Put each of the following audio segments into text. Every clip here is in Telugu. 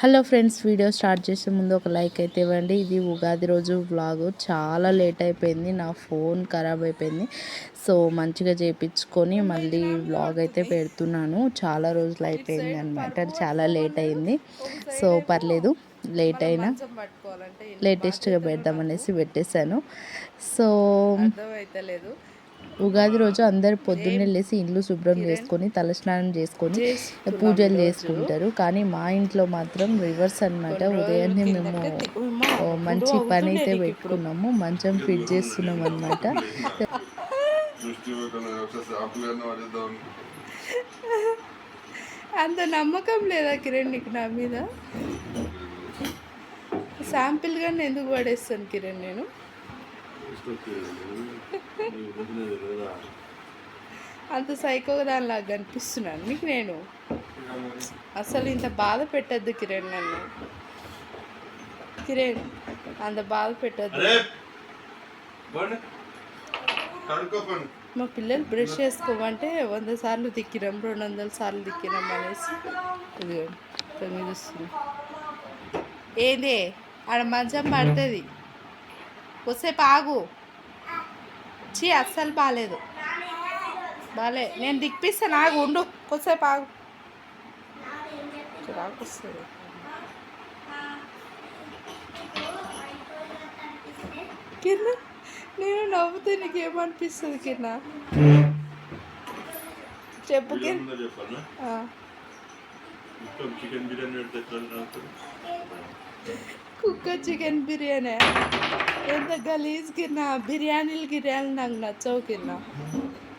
హలో ఫ్రెండ్స్ వీడియో స్టార్ట్ చేసే ముందు ఒక లైక్ అయితే ఇవ్వండి. ఇది ఉగాది రోజు వ్లాగ్ చాలా లేట్ అయిపోయింది. నా ఫోన్ ఖరాబ్ అయిపోయింది. సో మంచిగా చేయించుకొని మళ్ళీ వ్లాగ్ అయితే పెడుతున్నాను. చాలా రోజులు అయిపోయింది అనమాట చాలా లేట్ అయింది. సో పర్లేదు. లేట్ అయినా లేటెస్ట్గా పెడదామనేసి పెట్టేశాను. సో అర్థమైతలేదు. ఉగాది రోజు అందరు పొద్దున్నే లేచి ఇల్లు శుభ్రం చేసుకొని తలస్నానం చేసుకొని పూజలు చేసుకుంటారు. కానీ మా ఇంట్లో మాత్రం రివర్స్ అనమాట ఉదయాన్నే మేము మంచి పని అయితే పెట్టుకున్నాము. మంచం ఫిట్ చేస్తున్నాం అనమాట అంత నమ్మకం లేదా కిరణ్ నీకు నా మీద? శాంపిల్గా ఎందుకు పడేస్తాను కిరణ్ నేను? అంత సైకోగా దానిలాగా కనిపిస్తున్నాను. నీకు నేను? అసలు ఇంత బాధ పెట్టద్దు కిరణ్ నన్ను. కిరణ్ అంత బాధ పెట్టద్దు. మా పిల్లలు బ్రష్ చేసుకోమంటే వంద సార్లు తిక్కినాం రెండు వందల సార్లు తిక్కినాం అనేసి. తొమ్మిది వస్తుంది. ఏదే? ఆడ మంచం పడుతుంది. కొద్దిసేపు ఆగు. చీ అస్సలు బాగాలేదు బాలే నేను దిక్పిస్తాను ఆగు ఉండు. కొద్దిసేపు ఆగు. చిరాకు వస్తుంది కింద నేను నవ్వుతే నీకేమనిపిస్తుంది కింద చెప్పు కింద చికెన్ బిర్యానీ నాకు కుక్క చికెన్ బిర్యానీ. ఎంత గలీజ్ కింద బిర్యానీలు గిర్యాలు నాకు నచ్చవు కింద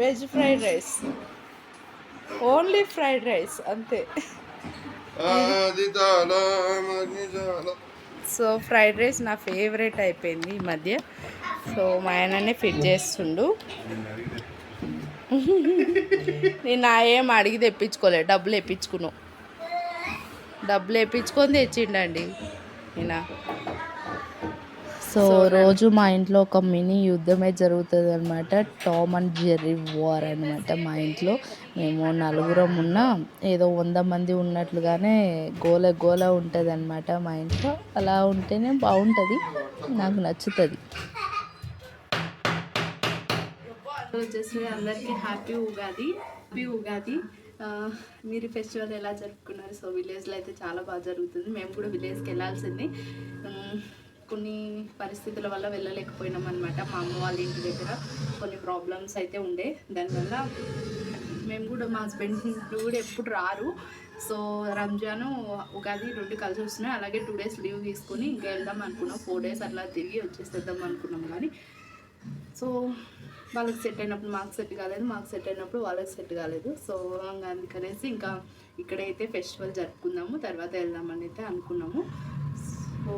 veg fried rice. Only fried rice అంతే. సో ఫ్రైడ్ రైస్ నా ఫేవరెట్ అయిపోయింది ఈ మధ్య. సో మా ఆయననే ఫిట్ చేస్తుండు. నేను నా ఏం అడిగి తెప్పించుకోలే డబ్బులు వేయించుకున్నావు డబ్బులు వేయించుకొని తెచ్చిండండి. సో రోజు మా ఇంట్లో ఒక మినీ యుద్ధమే జరుగుతుంది అనమాట టామ్ అండ్ జెర్రీ వార్ అనమాట మా ఇంట్లో. మేము నలుగురం ఉన్నా ఏదో వంద మంది ఉన్నట్లుగానే గోల గోల ఉంటుంది అనమాట మా ఇంట్లో. అలా ఉంటేనే బాగుంటుంది నాకు నచ్చుతుంది. వచ్చేసి అందరికీ హ్యాపీ ఉగాది. హ్యాపీ ఉగాది. మీరు ఫెస్టివల్ ఎలా జరుపుకున్నారు? సో విలేజ్లో అయితే చాలా బాగా జరుగుతుంది. మేము కూడా విలేజ్కి వెళ్ళాల్సింది. కొన్ని పరిస్థితుల వల్ల వెళ్ళలేకపోయినాం అనమాట మా అమ్మ వాళ్ళ ఇంటి దగ్గర కొన్ని ప్రాబ్లమ్స్ అయితే ఉండే. దానివల్ల మేము కూడా మా హస్బెండ్ కూడా ఎప్పుడు రారు. సో రంజాను ఉగాది రెండు కలిసి వస్తున్నాయి. అలాగే టూ డేస్ లీవ్ తీసుకొని ఇంకా వెళ్దాం అనుకున్నాం. ఫోర్ డేస్ అట్లా తిరిగి వచ్చేసేద్దాం అనుకున్నాం కానీ. సో వాళ్ళకి సెట్ అయినప్పుడు మాకు సెట్ కాలేదు మాకు సెట్ అయినప్పుడు వాళ్ళకి సెట్ కాలేదు. సో అందుకనేసి ఇంకా ఇక్కడైతే ఫెస్టివల్ జరుపుకుందాము తర్వాత వెళ్దామని అయితే అనుకున్నాము. సో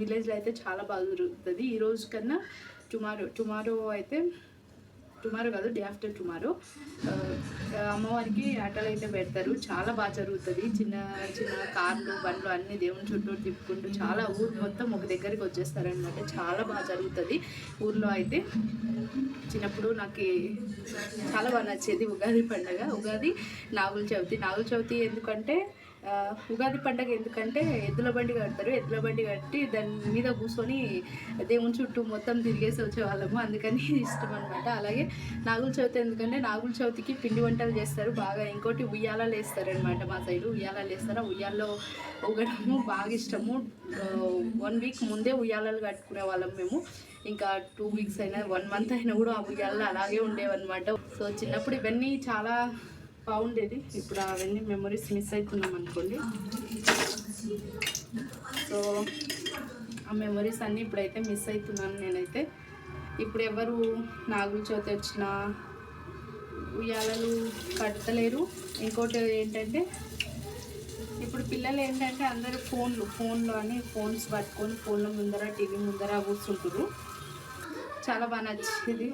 విలేజ్లో అయితే చాలా బాగా జరుగుతుంది. ఈ రోజు కన్నా టుమారో టుమారో అయితే టుమారో కాదు డే ఆఫ్టర్ టుమారో. అమ్మవారికి ఆటలు అయితే పెడతారు. చాలా బాగా జరుగుతుంది. చిన్న చిన్న కార్లు బండ్లు అన్ని దేవుని చుట్టూ తిప్పుకుంటూ చాలా ఊరు మొత్తం ఒక దగ్గరికి వచ్చేస్తారనమాట చాలా బాగా జరుగుతుంది ఊర్లో అయితే. చిన్నప్పుడు నాకు చాలా బాగా నచ్చేది ఉగాది పండగ. ఉగాది నాగుల చవితి. నాగుల చవితి ఎందుకంటే ఉగాది పండగ ఎందుకంటే ఎద్దుల బండి కడతారు. ఎద్దుల బండి కట్టి దాని మీద కూర్చొని దేవుని చుట్టూ మొత్తం తిరిగేసి వచ్చేవాళ్ళము. అందుకని ఇష్టం అనమాట అలాగే నాగుల చవితి ఎందుకంటే నాగుల చవితికి పిండి వంటలు చేస్తారు బాగా. ఇంకోటి ఉయ్యాలలు వేస్తారు అనమాట మా సైడ్. ఉయ్యాలాలు వేస్తారు. ఆ ఉయ్యాల్లో ఊగడము బాగా ఇష్టము. వన్ వీక్ ముందే ఉయ్యాలలు కట్టుకునే వాళ్ళం మేము. ఇంకా టూ వీక్స్ అయినా వన్ మంత్ అయినా కూడా ఆ ఉయ్యాలలో అలాగే ఉండేవన్నమాట. సో చిన్నప్పుడు ఇవన్నీ చాలా బాగుండేది. ఇప్పుడు అవన్నీ మెమరీస్ మిస్ అవుతున్నాం అనుకోండి. సో ఆ మెమరీస్ అన్నీ ఇప్పుడైతే మిస్ అవుతున్నాను నేనైతే. ఇప్పుడు ఎవరు నాగుల చవితి వచ్చిన ఉయ్యాలలు కట్టలేరు. ఇంకోటి ఏంటంటే ఇప్పుడు పిల్లలు ఏంటంటే అందరూ ఫోన్లు ఫోన్లు అని ఫోన్స్ పట్టుకొని ఫోన్ల ముందర టీవీ ముందర కూర్చుంటారు చాలా బాగా నచ్చింది.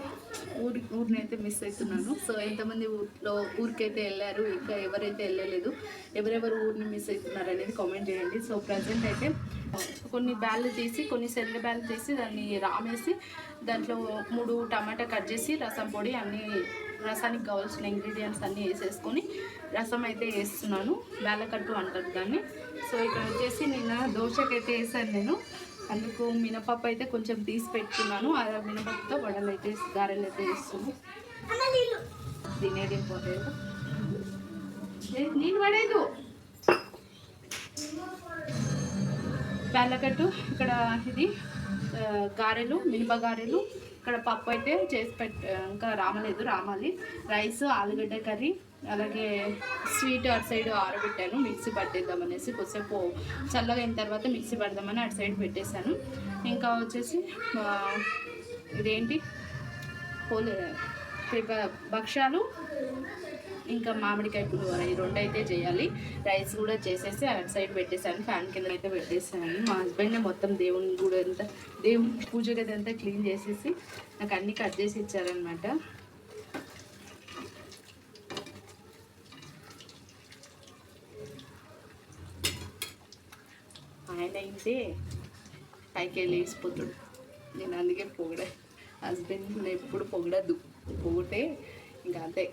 ఊరి ఊరినైతే మిస్ అవుతున్నాను. సో ఎంతమంది ఊర్లో ఊరికైతే వెళ్ళారు ఇంకా ఎవరైతే వెళ్ళలేదు ఎవరెవరు ఊరిని మిస్ అవుతున్నారు అనేది కామెంట్ చేయండి. సో ప్రజెంట్ అయితే కొన్ని బ్యాళ్ళు తీసి కొన్ని శనగ బ్యాళ్ళు తీసి దాన్ని రామేసి దాంట్లో మూడు టమాటా కట్ చేసి రసం పొడి అన్నీ రసానికి కావాల్సిన ఇంగ్రీడియంట్స్ అన్నీ వేసేసుకొని రసం అయితే వేస్తున్నాను. బ్యాలకట్టు అంటారు దాన్ని. సో ఇక్కడ వచ్చేసి నిన్న దోశకైతే వేసాను నేను. అందుకు మినపప్పు అయితే కొంచెం తీసి పెట్టుకున్నాను. ఆ మినపప్పుతో వడలు అయితే గారెలు అయితే వేస్తున్నాను. తినేది ఇంపార్టెంట్ నేను పడేదు. బెల్లకట్టు ఇక్కడ ఇది గారెలు మినప గారెలు ఇక్కడ పప్పు అయితే చేసి పెట్ ఇంకా రామలేదు రామాలి. రైస్ ఆలుగడ్డ కర్రీ అలాగే స్వీట్ అటు సైడ్ ఆరబెట్టాను మిక్సీ పట్టేద్దాం అనేసి కొద్దిసేపు చల్లగా అయిన తర్వాత మిక్సీ పడదామని అటు సైడ్ పెట్టేశాను. ఇంకా వచ్చేసి ఇదేంటి? పోలే ప్రిప- భక్ష్యాలు ఇంకా మామిడికాయ పులిహోర ఈ రెండు అయితే చేయాలి. రైస్ కూడా చేసేసి అటు సైడ్ పెట్టేసాను ఫ్యాన్ కింద అయితే పెట్టేసాను మా హస్బెండ్ మొత్తం దేవుని కూడా అంతా దేవుని పూజ గది అంతా క్లీన్ చేసేసి నాకు అన్ని కట్ చేసి ఇచ్చారనమాట ఆయన అయితే పైకి వెళ్ళేసిపోతాడు నేను అందుకే పొగడే హస్బెండ్ ఎప్పుడు పొగడద్దు. పొగితే ఇంకా అంతే.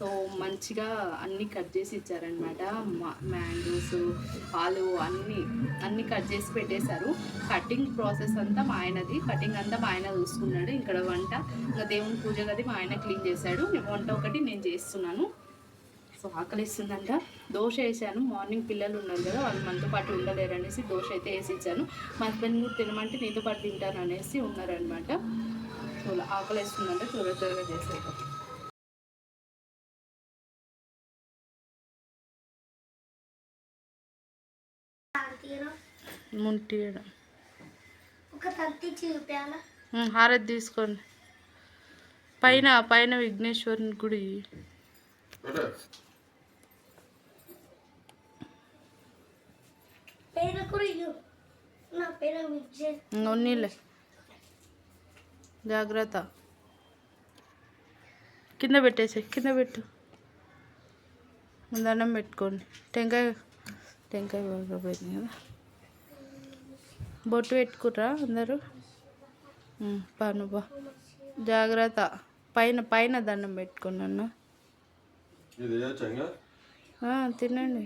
సో మంచిగా అన్నీ కట్ చేసి ఇచ్చారనమాట మ్యాంగోస్ ఆలు అన్నీ అన్నీ కట్ చేసి పెట్టేశారు. కటింగ్ ప్రాసెస్ అంతా మా ఆయనది. కటింగ్ అంతా మా ఆయన చూసుకున్నాడు. ఇక్కడ వంట ఇంకా దేవుని పూజ గది మా ఆయన క్లీన్ చేశాడు. వంట ఒకటి నేను చేస్తున్నాను. సో ఆకలిస్తుందంట. దోశ వేసాను. మార్నింగ్ పిల్లలు ఉన్నారు కదా వాళ్ళు మనతో పాటు ఉండలేరు అనేసి దోశ అయితే వేసి ఇచ్చాను. మా హస్బెండ్ తినమంటే నీతో పాటు తింటాను అనేసి ఉన్నారనమాట సో ఆకలిస్తుందంట త్వర త్వరగా చేసేద్దాం. ముంటియడం ఒక తత్తి చూపాల? హారతి తీసుకోండి. పైన పైన విఘ్నేశ్వరుని గుడి. ఉన్నీలే. జాగ్రత్త. కింద పెట్టేసి కింద పెట్టు. దండం పెట్టుకోండి. టెంకాయ టెంకాయ పోయింది కదా. బొట్టు పెట్టుకుర్రా అందరూ? ఉమ్, పాను బా. జాగ్రత్త. పైన పైన దండం ఆ, తినండి.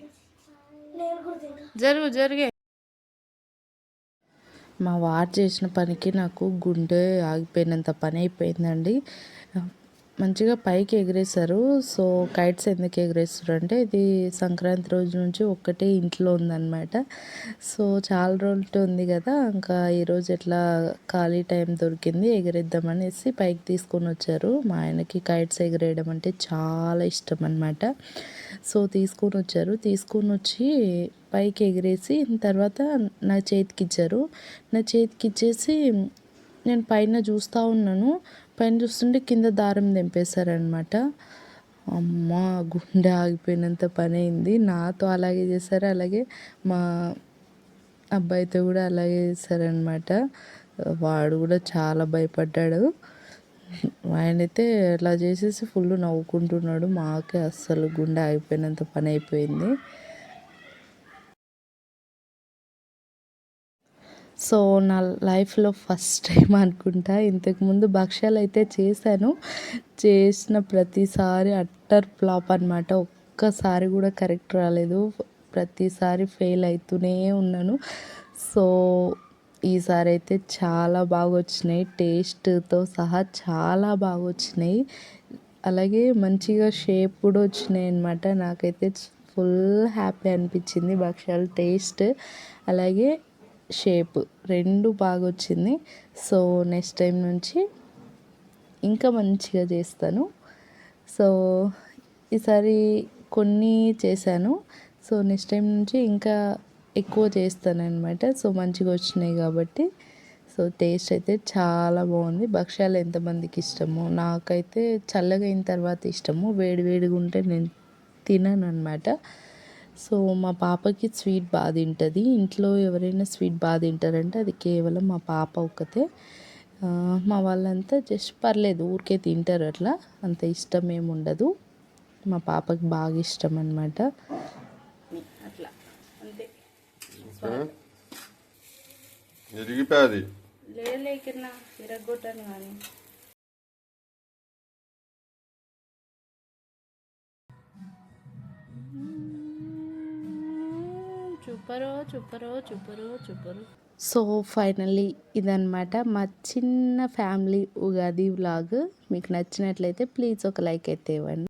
జరుగు జరిగే. మా వారు చేసిన పనికి నాకు గుండె ఆగిపోయినంత పని అయిపోయిందండి. మంచిగా పైకి ఎగిరేశారు. సో కైట్స్ ఎందుకు ఎగిరేస్తారు అంటే ఇది సంక్రాంతి రోజు నుంచి ఒక్కటే ఇంట్లో ఉందన్నమాట. సో చాలా రోజులు ఉంది కదా ఇంకా ఈరోజు ఎట్లా ఖాళీ టైం దొరికింది ఎగిరేద్దామనేసి పైకి తీసుకొని వచ్చారు. మా ఆయనకి కైట్స్ ఎగిరేయడం అంటే చాలా ఇష్టం అనమాట సో తీసుకొని వచ్చారు. తీసుకొని వచ్చి పైకి ఎగిరేసి తర్వాత నా చేతికి ఇచ్చారు. నా చేతికి ఇచ్చేసి నేను పైన చూస్తూ ఉన్నాను. పైన చూస్తుంటే కింద దారం తెంపేశారనమాట అమ్మ గుండె ఆగిపోయినంత పని అయింది నాతో అలాగే చేశారు. అలాగే మా అబ్బాయితో కూడా అలాగే చేశారనమాట వాడు కూడా చాలా భయపడ్డాడు. ఆయనైతే అలా చేసేసి ఫుల్ నవ్వుకుంటున్నాడు. మాకే అస్సలు గుండె ఆగిపోయినంత పని అయిపోయింది సో నా లైఫ్లో ఫస్ట్ టైం అనుకుంటా. ఇంతకుముందు భక్ష్యాలు అయితే చేశాను. చేసిన ప్రతిసారి అట్టర్ ఫ్లాప్ అనమాట ఒక్కసారి కూడా కరెక్ట్ రాలేదు. ప్రతిసారి ఫెయిల్ అవుతూనే ఉన్నాను. సో ఈసారి అయితే చాలా బాగా వచ్చినాయి టేస్ట్తో సహా చాలా బాగా వచ్చినాయి అలాగే మంచిగా షేప్ కూడా వచ్చినాయి అనమాట నాకైతే ఫుల్ హ్యాపీ అనిపించింది భక్ష్యాలు టేస్ట్. అలాగే షేప్ రెండు బాగా వచ్చింది సో నెక్స్ట్ టైం నుంచి ఇంకా మంచిగా చేస్తాను. సో ఈసారి కొన్ని చేశాను. సో నెక్స్ట్ టైం నుంచి ఇంకా ఎక్కువ చేస్తానమాట సో మంచిగా వచ్చినాయి కాబట్టి. సో టేస్ట్ అయితే చాలా బాగుంది. భక్ష్యాలు ఎంతమందికి ఇష్టము నాకైతే చల్లగా అయిన తర్వాత ఇష్టము. వేడి వేడిగా ఉంటే నేను తినను అనమాట సో మా పాపకి స్వీట్ బాగా తింటుంది. ఇంట్లో ఎవరైనా స్వీట్ బాగా తింటారంటే అది కేవలం మా పాప ఒక్కతే. మా వాళ్ళంతా జస్ట్ పర్లేదు ఊరికే తింటారు అట్లా. అంత ఇష్టం ఏమి ఉండదు. మా పాపకి బాగా ఇష్టం అనమాట అట్లా అంతే. కానీ. చుప్పరో చూపరో చూపరో చూపరు. సో ఫైనల్లీ ఇదన్నమాట మా చిన్న ఫ్యామిలీ ఉగాది వ్లాగ్. మీకు నచ్చినట్లయితే ప్లీజ్ ఒక లైక్ అయితే ఇవ్వండి.